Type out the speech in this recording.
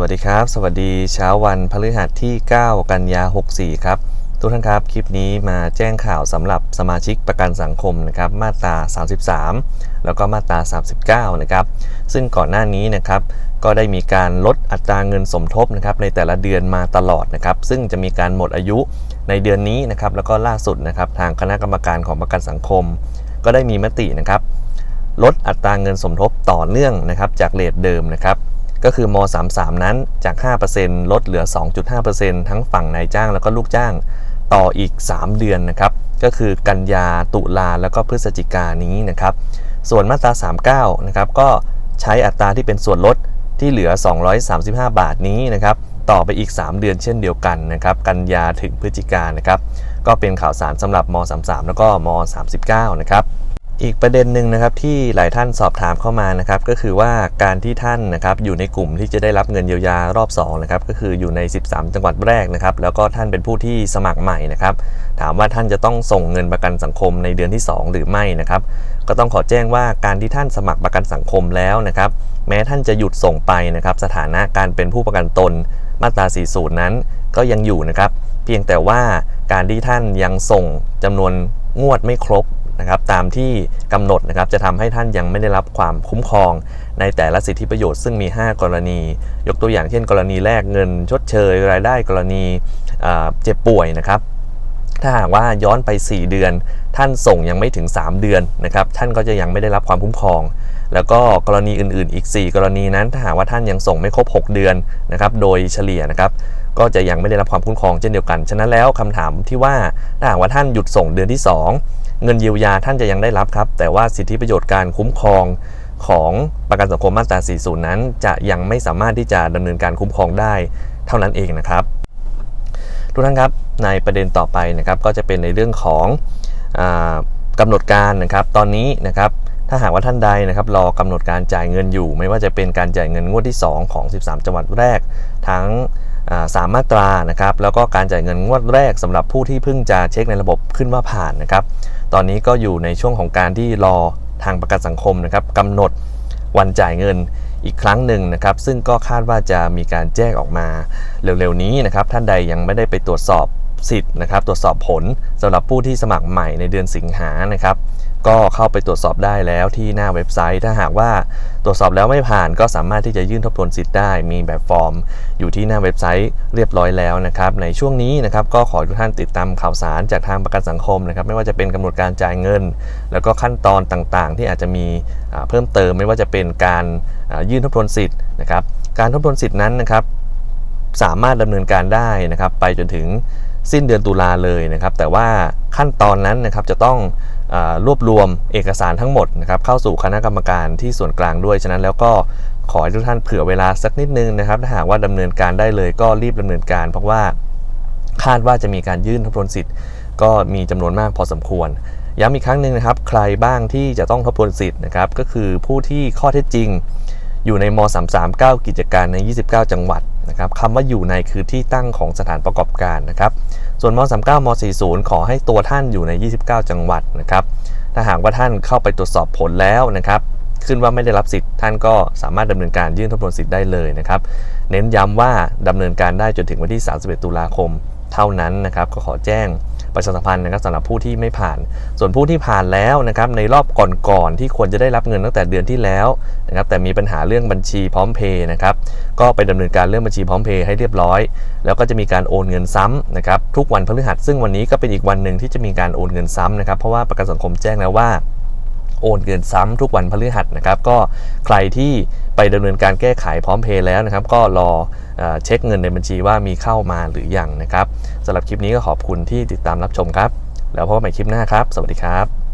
วัสดีครับ สวัสดีเช้าวันพฤหัสที่ 9 กันยา 64 ครับ ทุกท่านครับ คลิปนี้มาแจ้งข่าวสำหรับสมาชิกประกันสังคมนะครับ มาตรา 33 แล้วก็มาตรา 39 นะครับ ซึ่งก่อนหน้านี้นะครับ ก็ได้มีการลดอัตราเงินสมทบนะครับในแต่ละเดือนมาตลอดนะครับ ซึ่งจะมีการหมดอายุในเดือนนี้นะครับ แล้วก็ล่าสุดนะครับ ทางคณะกรรมการของประกันสังคม ก็ได้มีมตินะครับ ลดอัตราเงินสมทบต่อเนื่องนะครับ จากเลทเดิมนะครับ ก็คือม 33 นั้นจาก 5%ลดเหลือ 2.5%ทั้งฝั่งนายจ้างแล้วก็ลูกจ้างต่ออีก 3 เดือนนะครับ ก็คือกันยาตุลาแล้วก็พฤศจิกานี้นะครับ ส่วนมาตรา 39 นะครับ ก็ใช้อัตราที่เป็นส่วนลดที่เหลือ 235 บาทนี้นะครับ ต่อไปอีก 3 เดือนเช่นเดียวกันนะครับ กันยาถึงพฤศจิกานนะครับ ก็เป็นข่าวสารสำหรับม 33 แล้วก็ม 39 นะครับ อีกประเด็นหนึ่งนะครับที่หลายท่านสอบถามเข้ามานะครับก็คือว่าการที่ท่านนะครับอยู่ในกลุ่มที่จะได้รับเงินเยียวยารอบ2นะครับก็คืออยู่ใน 13 จังหวัดแรกนะครับแล้วก็ท่านเป็นผู้ที่สมัครใหม่นะครับถามว่าท่านจะต้องส่งเงินประกันสังคมในเดือนที่ 2 หรือไม่นะครับก็ต้องขอแจ้งว่าการที่ท่านสมัครประกันสังคมแล้วนะครับแม้ท่านจะหยุดส่งไปนะครับสถานะการเป็นผู้ประกันตนมาตรา 40 นั้นก็ยังอยู่นะครับเพียงแต่ว่าการที่ท่านยังส่งจำนวนงวดไม่ครบ นะครับตามที่กำหนดนะครับจะทำให้ท่านยังไม่ได้รับความคุ้มครอง ในแต่ละสิทธิประโยชน์ซึ่งมี 5 กรณี ยกตัวอย่างเช่น กรณีแรกเงิน ชดเชย รายได้กรณีเจ็บป่วยนะครับถ้าหากว่าย้อนไป 4 เดือน ท่านส่งยังไม่ถึง 3 เดือนนะครับท่านก็จะยังไม่ได้รับความคุ้มครอง แล้วก็กรณีอื่นๆ อีก 4 กรณีนั้นถ้าหากว่าท่านยังส่งไม่ครบ 6 เดือนนะครับโดยเฉลี่ยนะครับก็จะยังไม่ได้รับความคุ้มครองเช่นเดียวกัน ฉะนั้นแล้วคำถามที่ว่าถ้าหากว่าท่านหยุดส่งเดือนที่ 2 เงินเยียวยาท่านจะยังได้รับครับ แต่ว่าสิทธิประโยชน์การคุ้มครองของประกันสังคมมาตรา 40 นั้น จะยังไม่สามารถที่จะดำเนินการคุ้มครองได้เท่านั้นเองนะครับ ทุกท่านครับในประเด็นต่อไปนะครับก็จะเป็นในเรื่องของอกำหนดการนะครับ ตอนนี้นะครับถ้าหากว่าท่านใดนะครับรอกำหนดการจ่ายเงินอยู่ ไม่ว่าจะเป็นการจ่ายเงินงวดที่ 2 ของ 13 จังหวัดแรก ทั้ง สามมาตรานะครับแล้วก็การจ่ายเงินงวดแรกสำหรับผู้ที่เพิ่งจะเช็คในระบบขึ้นว่าผ่านนะครับ ตอนนี้ก็อยู่ในช่วงของการที่รอทางประกันสังคมนะครับกำหนดวันจ่ายเงินอีกครั้งหนึ่งนะครับ ซึ่งก็คาดว่าจะมีการแจ้งออกมาเร็วๆนี้นะครับ ท่านใดยังไม่ได้ไปตรวจสอบ สิทธิ์นะครับ ตรวจสอบผลสำหรับผู้ที่สมัครใหม่ในเดือนสิงหานะครับ ก็เข้าไปตรวจสอบได้แล้วที่หน้าเว็บไซต์ ถ้าหากว่าตรวจสอบแล้วไม่ผ่านก็สามารถที่จะยื่นทบทวนสิทธิ์ได้ มีแบบฟอร์ม อยู่ที่หน้าเว็บไซต์เรียบร้อยแล้วนะครับ ในช่วงนี้นะครับก็ขอทุกท่านติดตามข่าวสารจากทางประกันสังคมนะครับ ไม่ว่าจะเป็นกำหนดการจ่ายเงิน แล้วก็ขั้นตอนต่างๆ ที่อาจจะมีเพิ่มเติม ไม่ว่าจะเป็นการยื่นทบทวนสิทธิ์นะครับ การทบทวนสิทธิ์นั้นนะครับสามารถดำเนินการได้นะครับ ไปจนถึง สิ้นเดือนตุลาเลยนะครับ แต่ว่าขั้นตอนนั้นนะครับจะต้องรวบรวมเอกสารทั้งหมดนะครับเข้าสู่คณะกรรมการที่ส่วนกลางด้วย ฉะนั้นแล้วก็ขอให้ทุกท่านเผื่อเวลาสักนิดนึงนะครับถ้าหากว่าดำเนินการได้เลยก็รีบดำเนินการ เพราะว่าคาดว่าจะมีการยื่นทบทวนสิทธิ์ ก็มีจำนวนมากพอสมควรย้ำอีกครั้งหนึ่งนะครับใครบ้างที่จะต้องทบทวนสิทธิ์นะครับก็คือผู้ที่ข้อเท็จจริงอยู่ในม 339 กิจการใน 29 จังหวัดนะครับคำว่าอยู่ในคือที่ตั้งของสถานประกอบการนะครับ ส่วนม 39 ม 40 ขอให้ตัวท่านอยู่ใน 29 จังหวัดนะครับ ถ้าหากว่าท่านเข้าไปตรวจสอบผลแล้วนะครับ ขึ้นว่าไม่ได้รับสิทธิ์ท่านก็สามารถดำเนินการยื่นทบทวนสิทธิ์ได้เลยนะครับ เน้นย้ำว่าดำเนินการได้จนถึงวันที่ 31 ตุลาคม เท่านั้นนะครับ ก็ขอแจ้ง ประชาสัมพันธ์นะครับสำหรับผู้ที่ไม่ผ่าน ส่วนผู้ที่ผ่านแล้วนะครับในรอบก่อนๆที่ควรจะได้รับเงินตั้งแต่เดือนที่แล้วนะครับแต่มีปัญหาเรื่องบัญชีพร้อมเพย์นะครับก็ไปดำเนินการเรื่องบัญชีพร้อมเพย์ให้เรียบร้อย แล้วก็จะมีการโอนเงินซ้ำนะครับทุกวันพฤหัสซึ่งวันนี้ก็เป็นอีกวันหนึ่งที่จะมีการโอนเงินซ้ำนะครับเพราะว่าประกันสังคมแจ้งแล้วว่า โอนเงินซ้ำทุกวันพฤหัสนะครับ ก็ใครที่ไปดำเนินการแก้ไขพร้อมเพย์แล้วนะครับ ก็รอเช็คเงินในบัญชีว่ามีเข้ามาหรือยังนะครับสำหรับคลิปนี้ก็ขอบคุณที่ติดตามรับชมครับ แล้วพบกันใหม่คลิปหน้าครับ สวัสดีครับ